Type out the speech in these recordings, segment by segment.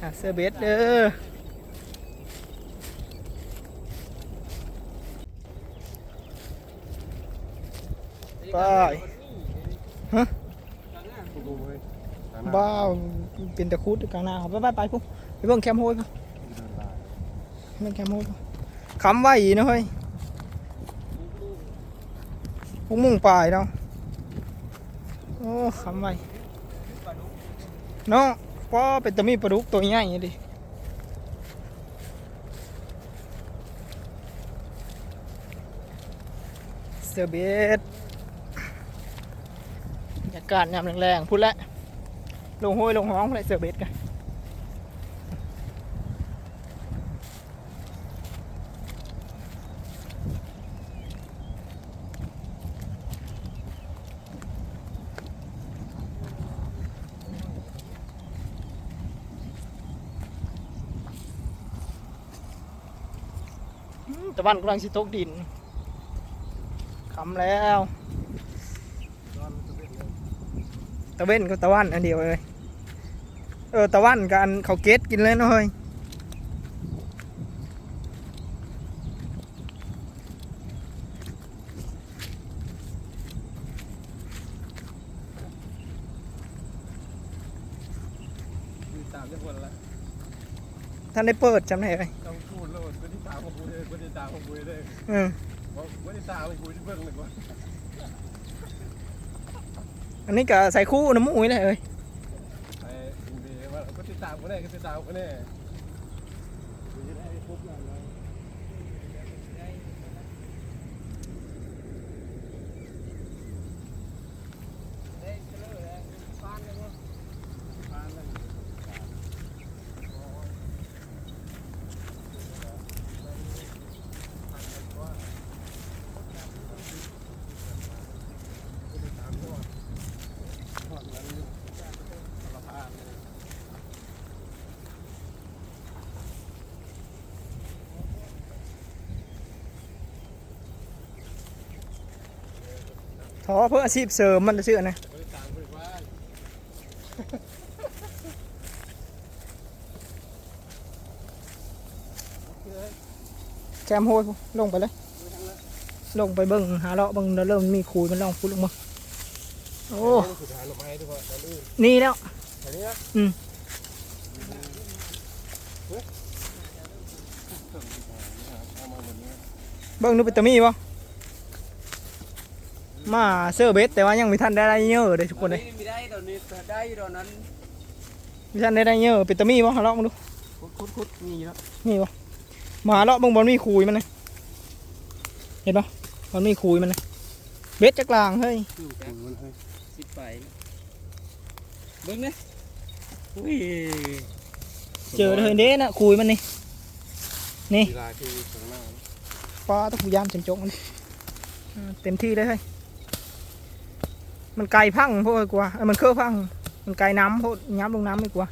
หาเสื้อเบสเด้อไปบ้าเป็นตะคุดกลางนาครับไปไปไปพุ่งไปเบิ่งแคมโฮยพุ่งเบิ่งแคมโฮยคำไว้อีนะเฮ้ยพุ่งมุ่งปลายเนาะโอ้คำไว้เนาะ ก็เป็นตะมีปลาดุกตัวใหญ่ดิเสือเบสบรรยากาศยามแรงๆพูดแล้วลงห้วยลงห้องพูดแล้วเสือเบสกันะวันกำลังสิตกดินคำแล้วตะเว้นกับตะวันอันเดียวเลยเออตะวันกับอันเขาเกตกินเลยเนาะเฮ้ยตามทุกคนละท่านได้เปิดจำได้ไหม คนที่ตามของกูเลยเออบอกคนที่ตามของกูที่เพิ่งเลยก่อนอันนี้ก็ใส่คู่น้ำมูกอุ้ยเลยเอ้ยไอ้ดีว่าก็ติดตามกูแน่ก็ติดตามกูแน่ ทอเพื่ออาชีพเสริมมันจะชื่อนะคนที่ตามกูว่าแคมโฮยลงไปเลย ลงไปเบิ่งหาเลาะเบิ่งแล้วเริ่มมีคุยมันลองพูดลงมาโอ้นี่แล้วอืมเบิ่งดูเป็นตะมีบ่ มาเสื้อเบสแต่ว่ายังไม่ทันได้ได้เยอะเลยทุกคนเลยไม่ได้ตอนนี้ได้ตอนนั้นไม่ทันได้ได้เยอะเป็นตะมีบ่หาเลาะมาดูคุดคุดคุดมีแล้วมีบ่มาหาเลาะเบิ่งบอลมีคุยมันเลยเห็นบ่บอลมีคุยมันเลยเบสจักลางเฮ้ยอยู่กูมันให้สิบไปเบิ้งเนี่ยอุ้ยเจอเลยเด้น่ะคุยมันนี่นี่กีฬาที่ข้างหน้าปลาตะกุยามจนจกมันอ่าเต็มที่เลยเฮ้ย มันไกลพังเพราะกว่าเอ้ยมันเคอะพัง มันไกลน้ำเพราะย้ำลงน้ำไม่กว่า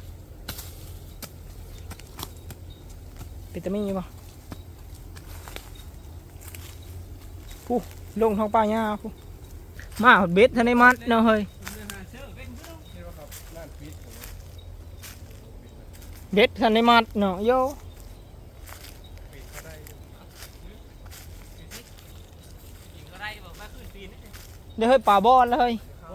เป็นตะมีป่ะผู้ลงทางป่าหญ้าผู้มาหดเบ็ดทันได้มัดเนาะเฮ้ยที่ว่าครับนั่นปิดผมเบ็ดทันได้มัดเนาะโยปิดเขาได้กินก็ได้บอกมาขึ้นปีนเดี๋ยวเฮ้ยป่าบอลแล้วเฮ้ย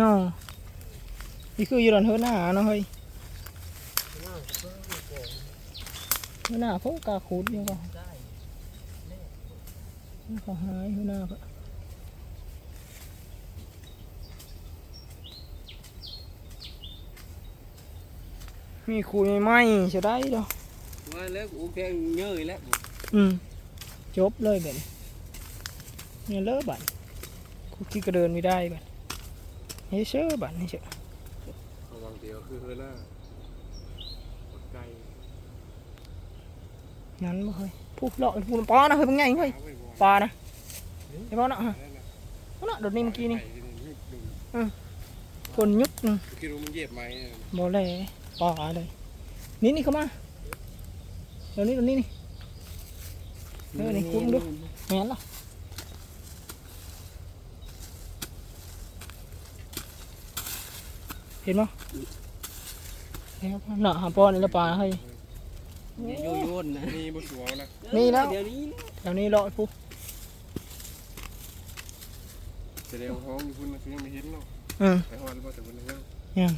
นกับบอมี่อยู่อยู่ใส่ว่าเนาะนี่คืออยู่ดอนเฮือหน้าเนาะเฮ้ยเฮือหน้าเขากาคูดยังก็เขาหายเฮือหน้าก็มีคุยไหมจะได้ดอกมาแล้วโอเคเยอะแล้วอืมจบเลยแบบนี้เนี่ยเลิกบัตรคุกกี้ก็เดินไม่ได้บัตร เฮ้ยเชื่อบัตรนี่เชื่อระวังเดียวคือเฮือหน้าหมดไกลงั้นบ่เฮ้ยผู้เลาะผู้ปอนะเฮ้ยเป็นไงเฮ้ยเอาไว้บ่ปลานะไอ้ปอนะฮะนั่นน่ะเอาละโดดนี่เมื่อกี้นี่ไก่นี่ดูคนยุบหนึ่งคิดว่ามันเหยียบไหมเนี่ยบ่เลยปลาเลยนี่นี่เข้ามาเดี๋ยวนี้เดี๋ยวนี้นี่เออนี่คุ้มดูแม่นเหรอ เห็นมั้ยเห็นมั้ยน่ะหาปอนี่ละปลาเฮ้ยเนี่ยโยโย่นนะนี่บ่สวงนะนี่แล้วเดี๋ยวนี้นะแถวนี้เลาะผู้แสดงว่าห้องอยู่พุ่นนะคือยังไม่เห็นเนาะอืมไปฮอดแล้วบ่แต่พุ่นยังยัง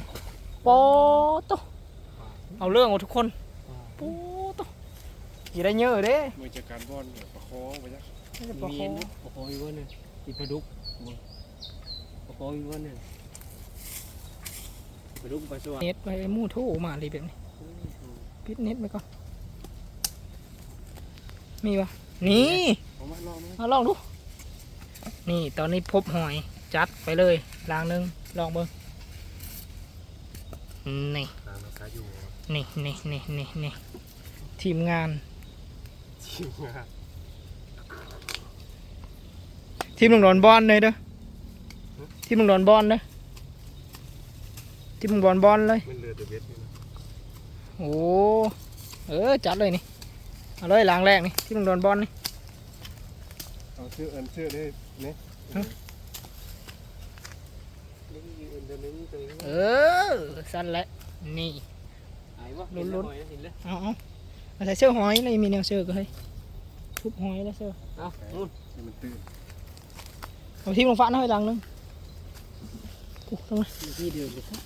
ปอโตเอาเรื่องหมดทุกคนปูโตกี่ได้เยอะเด้มือจัดการบอลเนี่ยประคองไปจ้ะไม่ได้ปลามีคอเห็นปะคออยู่ว่าเนี่ยอีปลาดุกบ่ปลาคออยู่ว่าเนี่ ยปลาดุกปลาสวายเน็ตไปหมู่โทูมาเลยแบบนี้ปิดเน็ตไปก่อน มีปะนี่เอามาลองมั้ยมาลองดู นี่ตอนนี้พบหอยจัดไปเลยลางหนึ่งลองเบิ้งนี่ตามราคาอยู่นี่นี่นี่นี่นี่ทีมงานจริงอะทีมลงดอนบอลเลยเด้อทีมลงดอนบอลเด้อ ทีมลงดอนบอลเลยมันเหลือแต่เบ็ดนี่นะโอ้เออจัดเลยนี่เอาเลยหลังแรกนี่ที่มึงโดนบอลนี่เอาเสื้ออันเสื้อได้เนี่ยเออสั้นแหละนี่หายวะลุ้ลุ้นนๆเห็นแล้วเอาเอาเอาใส่เสื้อหอยเลยมีแนวเสื้อก็ให้ทุบหอยแล้วเสื้อเอานู่นให้มันตื้นเอาที่ลงฟ้าหน่อยหลังนึง กูตรงนี้ที่เดิมเลยครับ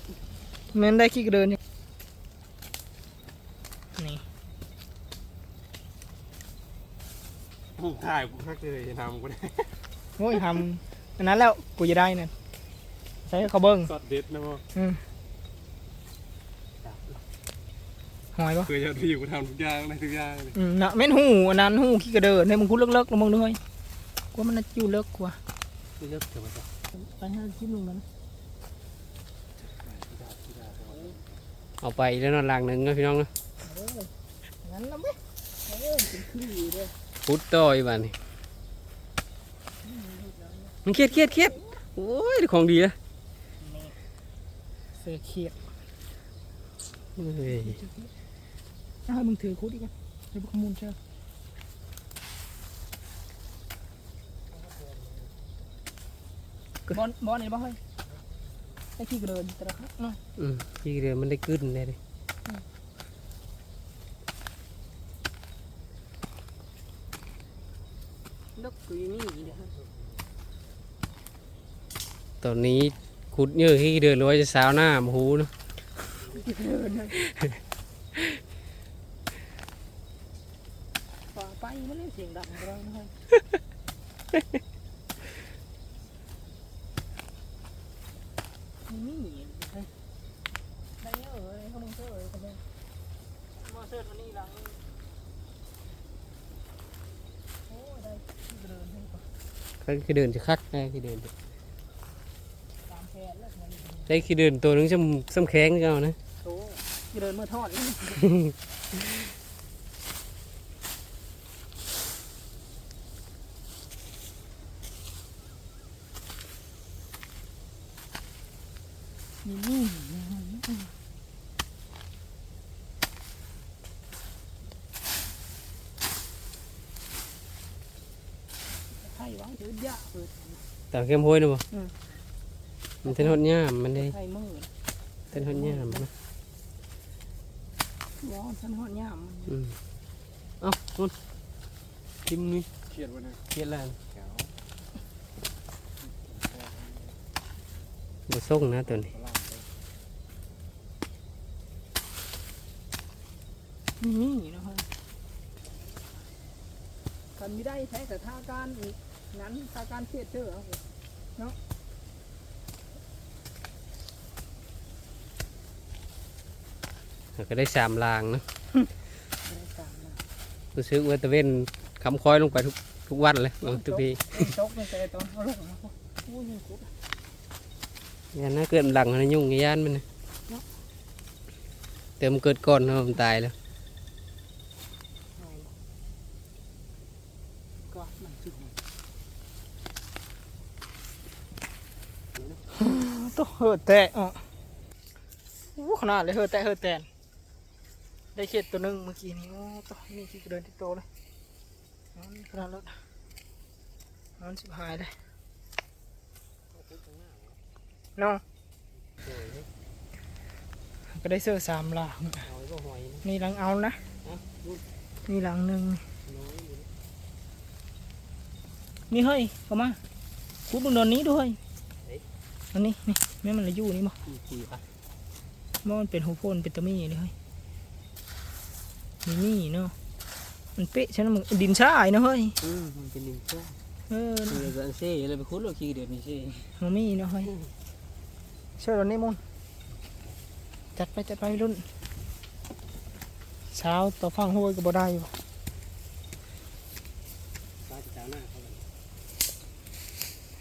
แมันได้ขี้กระเดินอยู่นี่ถ่ายกูคักเลยทำกูได้โอ้ยทำอันนั้นแล้วกูจะได้นั่นใส่เขาเบิ้งสอดเด็ดนะพ่ออืมหอยปะเคยจะพี่กูทำทุกอย่างในทุกอย่างเลยอืมน่ะเม่นหูอันนั้นหูขี้กระเดินให้มึงคุดเลิกๆลงมึงด้วยกว่ามันน่าจะอยู่เลิกกว่าที่เลิกเถอะวะจ้ะไปให้ชิมลงนั้น เอาไปแล้วนอนหลังหนึ่งนะพี่น้องนะงั้นแล้วไหมเออเป็นขี้เลยพุดต่ออีกบ้านนี่มันเครียดเครียดเครียดโอ้ยได้ของดีนะเสือเขียดเฮ้ยถ้าให้มึงถือคุดอีกก่อนเดี๋ยวพวกขมูลเชื่อบอลบอลไหนบ้างเฮ้ย ไอ้ขี้กระเดินแต่ละครั้งเนาะอืมที่เรือมันได้ขึ้นได้เลยเลิกกุยนี่เดี๋ยวตอนนี้ขุดเยอะที่เดินร้อยจะสาวหน้ามาหูเนอะฝ่าไปมันเลยเสียงดังเรานะเฮ้ย นี่เฮ้ยได้เยอะเลยเขามึงเสื้อเลยเขาเนี่ยมาเสื้อตัวนี้หลังโอ้ยได้ขี้กระเดินให้ก่อนก็คือเดินจะคักได้คือเดินตามแผนแล้วมันได้คือเดินตัวหนึงซ้ำซ้ำแข็งเจ้านะโตขี้เดินเมื่อทอดนี่นี่นี่ ไข่วางถือยาเปิดตามเข้มห้วยนะบ่อืม มันเต้นหดย่ามมันได้ไข่มือเต้นหดย่ามนะวอนฉันหอดยามมันอืมเอ้านู่นทิมนี่เครียดวะเนี่ยเครียดแล้วแก้วบ่ส่งนะตัวนี้ ล่างไปนี่นะครับกันไม่ได้ใช้แต่ท่าการอีก นั้นท่าการเทียดเชื่อครับผมแล้วก็ได้สามลางนะไม่ได้การนะรู้สึกว่าตะเว้นคำคอยลงไปทุกทุกวันเลยบางทุกปีจกตั้งแต่ตอนเขาลงนะพวกโอ้ยยังกุดยันน่าเกิดหลังนะยุ่งกับย่านมันนะเติมนเกิดก่อนเนาะมันตายแล้ว เฮิดแตะอู้ขนาดเลยเฮิดแตะเฮิดแตน ได้เข็ดตัวหนึงเมื่อกี้นี้โอ้ตัวนี่ที่เดินที่โตเลยนอนขนาดรถนอนสิบหายเลยน้องก็ได้เสื้อสามหลังเอานี่หลังเอานะนี่หลังหนึ่งนี่เฮ้ยเข้ามาคุดมึงโดนนี้ด้วย อันนี้นี่แม่มันละอยู่นี่มั้งอีกทีปะมันเป็นหูโพนเป็นตะมี่เลยเฮ้ยนี่นี่เนาะมันเป๊ะใช่ไหมมึงดินชายเนาะเฮ้ยอืมมันเป็นดินช่วงเออคือกันเซ่เลยไปคุ้นเราขี้เดือดนี่เซ่มันมีเนาะเฮ้ยเชื่อเรานี่มุนจัดไปจัดไปรุ่นเช้าต่อฟังห้วยก็บ่ได้อยู่ตาจะจ้าหน้าเขาเลย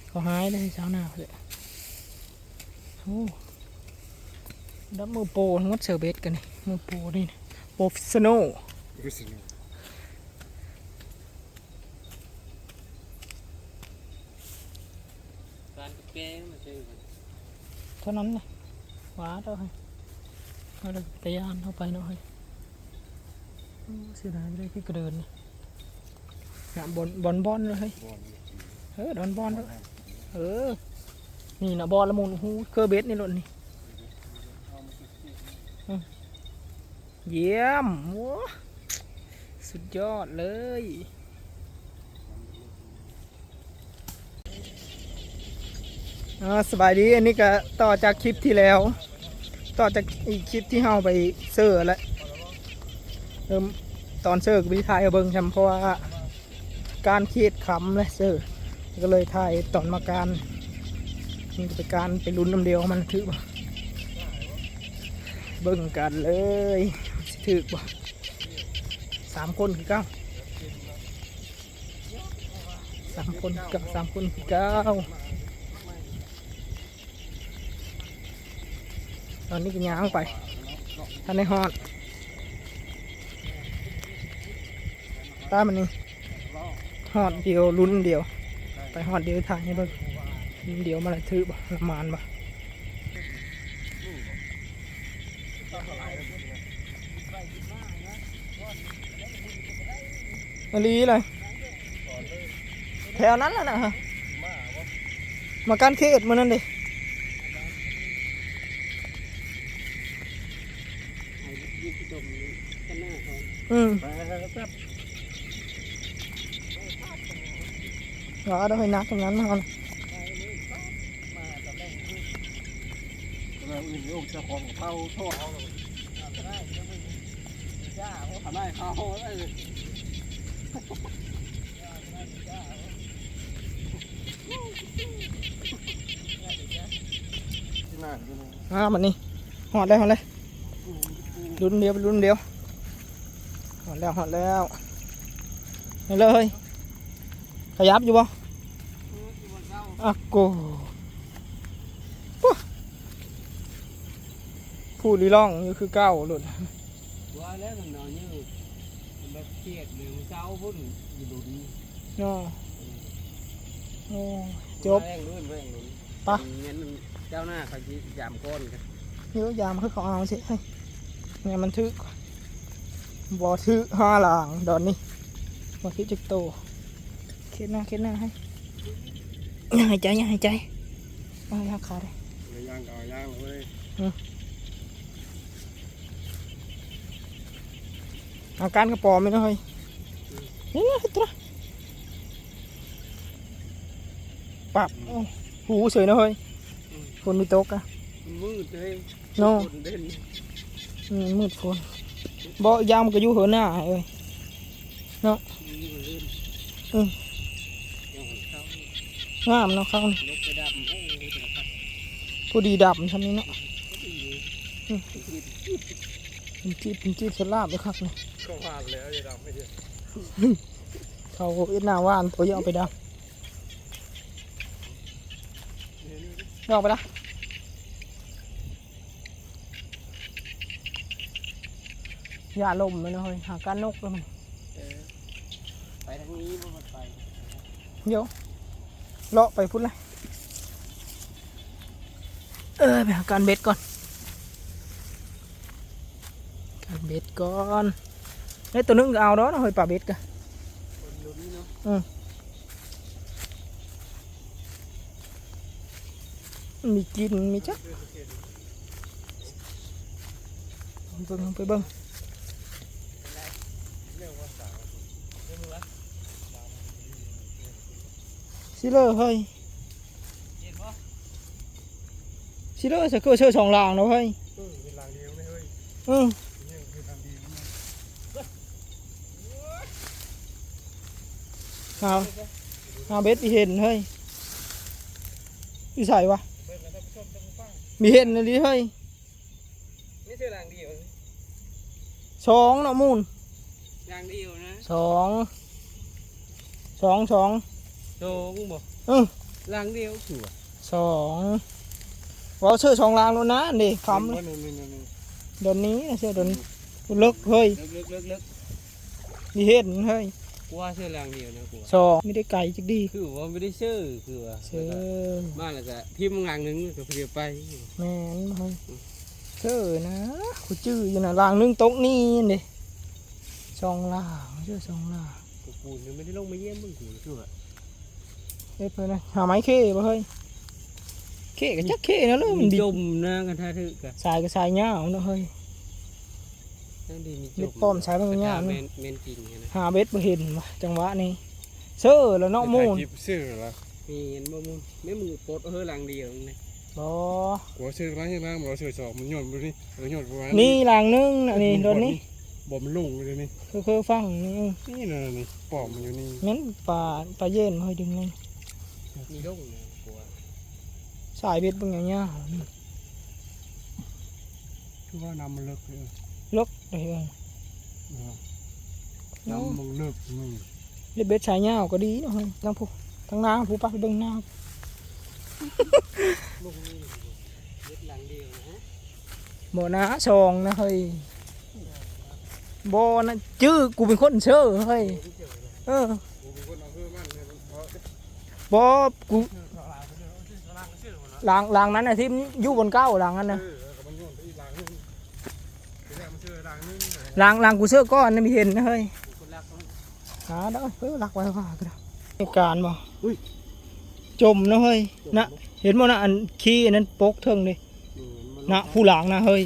เขาหายเลยเช้าหน้าเลย โอ้ดับมือโปรทั้งหมดเซอร์เบสกันนี่มือโปรนี่นะโปรฟิสโนการกระแก้มาเซ่เท่านั้นเลยว้าเท่าไหร่เอาเลยตะยานเข้าไปเนาะเฮ้ยโอ้เสียดายไม่ได้ที่กระเดินนี่หาบอลบอลบอลเลยเฮ้ยเออดอนบอลเลยเออ นี่นะบอลละมุนหูเคอร์เบสนี่หล่นนี่เยี่ยมว้สุดยอดเลยอ่าสบายดีอันนี้ก็ต่อจากคลิปที่แล้ว ต่อจากอีกคลิปที่เฮาไปเซอร์แล้วเริ่มตอนเซอร์ก็ไปถ่ายเอาเบิ่งจำเพราะว่าการเคดขำเลยเซอร์ก็เลยถ่ายตอนมาการ นี่ก็เป็นการไปลุ้นน้ำเดียวมันถือบ่เบิ่งกันเลยถือบ่สามคนคือเก้าสามคนคือเก้าสามคนคือเก้าตอนนี้ก็ย่างไปท่านในฮอดตามันนี่ฮอดเดียวลุ้นเดียว ไปฮอดเดียวถ่ายให้เบิ่ง ลุ้นเดียวมาละถือบ่ละมานบ่มาลีเลยแถวนั้นแหละนะฮะมาการเขตมือนั่นดิอืมเราเอาไปนักตรงนั้นมาเอาน่ะ เราอื่น ลูกเจ้าของเผาโทษเอาจ้าเขาทำได้เขาได้เลยที่หน้าที่นี่อ่ามันนี่หอดเลยหอดเลยรุ่นเดียวเป็นรุ่นเดียวหอดแล้วหอดแล้วนี่เลยขยับอยู่บ่อะโก พูดลีล่องอยู่คือเก้าหลุดว่าแล้วมันนอนอยู่มันแบบเครียดเลยมันเศร้าพุ่นอยู่ดุนเนาะโอ้จบแรงด้วยแรงด้วยปะเงี้ยมันเจ้าหน้าเขาจะยามก้อนกันเยอะยามคือเขาเอาสิให้เนี่ยมันทึกบ่ทึกห้าหลังดอนนี่บ่ทึกจิกโตเข็ดหน้าเข็ดหน้าให้อย่าหายใจอย่าหายใจเอายาขาเลยย่างก่อย่างเลย อาการกระปอมไม่น้อยนี่นะตัวปับโอ้หูเฉยนะเฮ้ยคนมีโต๊ะอะมันมืดเลยเนาะคนเด่นอืมมืดฝนบ่ยามมันก็อยู่เหินหน้าเอ้ยมีคนเล่นอืมอย่างของเขางามเนาะเขานี่ลบไปดำโอ้ยแต่ครับผู้ดีดำทำนี้เนาะก็ดีอยู่อืมเป็นจีบเป็นจีบสลาบเลยครับเนี่ย ก็ผ่านแล้วจะทำไม่ได้เขาเอ็ดหน้าว่านตัวอยเอาไปดำเอาไปละอย่าลมเลยนะเฮ้ยหาการนกแล้วมันเออไปทางนี้มันไปเดี๋ยวเลาะไปพุ่นเลยเออไปหาการเบ็ดก่อน การเบ็ดก่อน ไอ้ยตัวนึงก็เอา đó nó hơi ป่าเบ็ดกะคนลุ้นเนาะมีกินมีจักเบิ่งไเอาเอาเบ็ดอีเห็นเฮ้ยอีใส่วะเบิ่งแล้วท่านผู้ชมต้องฟังมีเห็นอะไรเฮ้ยไม่ใช่รางเดียวสองเนาะมูลรางเดียวนะสองสองสองโจงบ่เออรางเดียวชัวสองว่าเชื่อสองลางแล้วนะนี่คำเลยนี่นี่นี่เดี๋ยวนี้เชื่อเดี๋ยวนี้เลิกเฮ้ยเลิกเลิกเลิกเลิกมีเห็นเฮ้ย กูว่าเชื่อรางเดียวนะกูว่าสองไม่ได้ไก่จักดี คือว่าไม่ได้เชื่อคือว่าเชื่อมาแล้วก็พิมพ์งานหนึ่งก็เพียไปแม่นเฮ้ยเชื่อนะกูจื้ออยู่นะลางนึงตกนี่นี่สองลางเชื่อสองลางกูปูนยังไม่ได้ลงมาเยี่ยมมึงกูคือว่าเฮ้ยเพื่อนนะหาไม้เข้บ่เฮ้ยเข้ก็จักเข้นะเลยมันดิจมนะกันท่าทึกอะสายก็สายเงาเนาะเฮ้ยนั่นดี มีจเม็ดมป้อมใช้บางอย่างเมนี่นเมนจริงนะหาเบ็ดบ่เห็นวะจังหวะนี้เชื่อแล้วเนาะมูนจิบซื้อละมีเห็นบ่มึงไม่มึงปลดเออรางเดียวนี่บ่หัวซื้อร้านยังไงมันซื้อสองมันหย่อนไปนี่มันหย่อนประมาณนี่ลางนึงอันนี้โดนนี้บ่มันลงเลยนี่คือคือฟังนี่นี่นะนี่ปอมมันอยู่นี่งั้นปลาปลาเย็นมาให้ดึงนึงมีดงนะกูว่าสายเบ็ดเป็นไงเนี่ยคือว่าน้ำมันเลิกเลยลกเลยเออน้ำมันเลิกนี่เบ็ดเบ็ดสายเงาก็ดีเนาะเฮ้ยทั้งผู้ทั้งน้ำผู้ปลาไปเบิ่งน้ลูกนี่เล็ดรางเดียวนะำบ่นะซองนะเฮ้ยบ่นะจื้อกูเป็นคนเชื่อเฮ้ยเออกูเป็นคนเอาเพิ่มมันเลยเพราะบ่กูลา งเชื่อลางเชื่อหมดละหลางหลางนั้นน่ะที่อยู่บนเก้าหลางนั้นเอน่ะอแล้วก็ ลางหลางกูเชื่อก้อนน่ะมีเห็นนะเฮ้ยกูคนรักเขาหาได้เฮ้ยรักไว้ว่าก็ได้มีการบ่จมนะเฮ้ยนะเห็นบ่นะอันขี้อันนั้นปกเทิงดินะผู้หลังนะเฮ้ย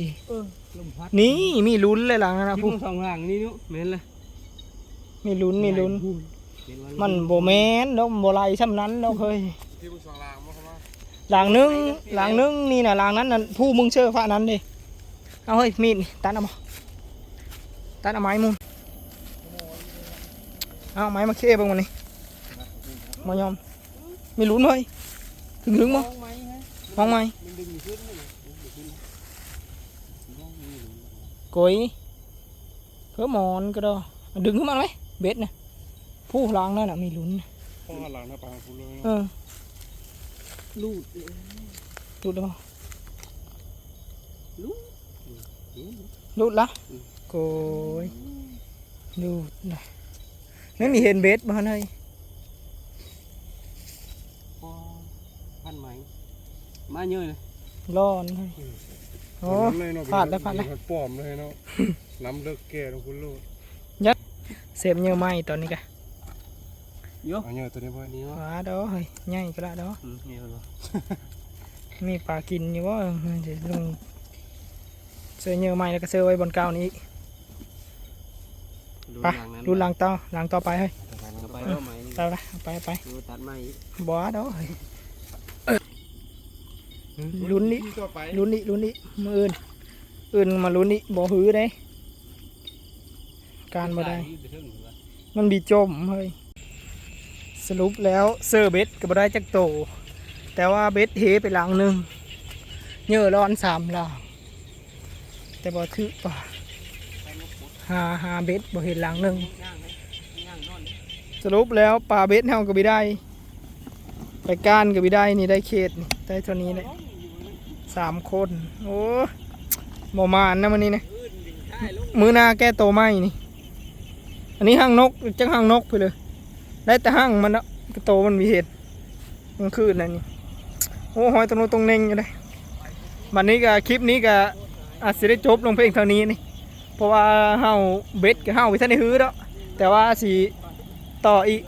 ลมพัดนี่มีลุ้นเลยหลังนะนะผู้ผู้สองหลังนี่นุแม่นเลยมีลุ้นมีลุ้นเห็ว่ามันโบแมนดอกโบไหลช่ำนั้นดอกเฮ้ยที่มึงสองลางมาเข้ามาหลังนึงหลังนึงนี่นะหลังนั้นน่ะผู้มึงเชื่อฟ้านั้นดิเอาเฮ้ยมีดนี่ตัดเอามา ตัดเอาไม้มุมเอาไม้มาเค้เบิ่งมันนี่มายอมมีลุ้นเฮ้ยถึงถึงมั้มอง ไหมฮะมองไหมมันดึงขึ้นนี่ดึงขึ้นมองนี่กอยเพื่อหมอนก็ได้เอาดึงขึ้นมาไหมเบ็ดนะผู้หลังนั่นน่ะมีลุ้นนะพ่อหลังหน้าปางกูเลยเออลูดดูได้ปะลูดรูดละโกยรูดนะไม่มีเห็นเบสบ้านเลยพอพันไหมมาเยอะเลยร้อนเลยโอ้พลาดแล้วพลาดแล้วปอมเลยเนาะน้ำเลิกแก่ของคุณลูกเสพเยอะไหมตอนนี้กะเยอะเอาเนี่ยตัวนี้พ่อนี่วะว้าดอเฮ้ยใหญ่ก็ละดออืมนี่วะมีปลากินอยู่ว่าจะลงเสือเยอะไหมแล้วก็เสือไว้บนเก้านี้อีกดู ไปหลังนั้นดูหลังต่อหลังต่อไปเฮ้ยเอาไปเอาไหมนี่ไปละเอาไปเอาไปดูตัดไหมบ้าดอเฮ้ยลุ้นนี่ต่อไปลุ้นนี่ลุ้นนี่มืออื่นอื่นมาลุ้นนี่บ่หือได้การบ่ได้ มันบีจมเฮ้ยสรุปแล้วเซอร์เบ็ดก็บ่ได้จักโต แต่ว่าเบ็ดเฮไปหลังหนึ่งเหยื่อร้อนสามหลังแต่บ่ถือป่ะ หาหาเบ็ดบ่เห็นหลังหนึ่งสรุปแล้วปลาเบ็ดเฮาก็บ่ได้ ไปก้านก็บ่ได้นี่ได้เขตได้เท่านี้เลยสามคนโอ้บ่มานนะมันนี่นะอื่นดึงท้ายมือหน้าแก้โตไหมนี่ อันนี้ห้างนกจังห้างนกไปเลย ได้แต่ห้างมันนะโตมันมีเห็ดมันคืนนั่นนี่โอ้หอยตรงนู้นตรงเน่งอยู่เลยวันนี้ก็คลิปนี้ก็อาจจะได้จบลงเพียงเท่านี้นี่ เพราะว่าเฮาเบ็ดกับเฮาไปท่านได้ฮื้อแล้วแต่ว่าสิต่ออีก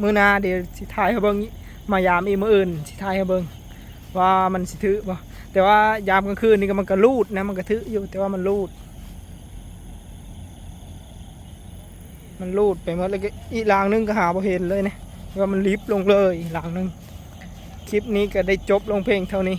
มือนาเดี๋ยวสิถ่ายให้เบิ่งมายามอีมืออื่นสิถ่ายให้เบิ่งว่ามันสิถือบ่แต่ว่ายามกลางคืนนี่ก็มันก็รูดนะมันก็ถืออยู่แต่ว่ามันรูด มันรูดไปหมดแล้วก็อีหลางนึงก็หาบ่เห็นเลยนะว่ามันลิฟต์ลงเลยหลางนึงคลิปนี้ก็ได้จบลงเพลงเท่านี้